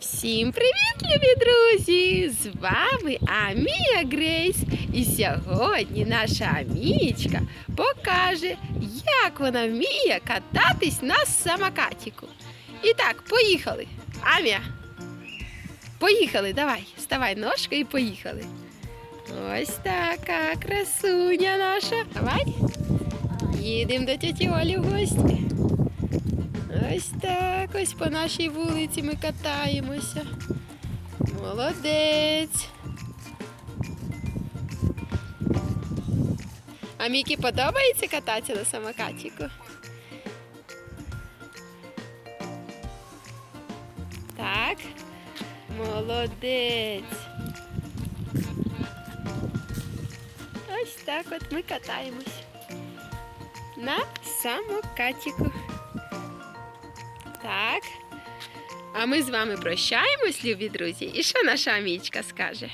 Всім привіт, любі друзі! З вами Амія Грейс. І сьогодні наша Амієчка покаже, як вона вміє кататись на самокатіку. І так, поїхали. Амія. Поїхали, давай, ставай ножка і поїхали. Ось така красуня наша. Давай. Їдемо до тіті Олі в гості. Ось так, ось по нашій вулиці ми катаємося. Молодець. А Мікі подобається кататися на самокатіку? Так. Молодець. Ось так от ми катаємось. На самокатіку. Так. А ми з вами прощаємось, любі друзі. І що наша Амічка скаже?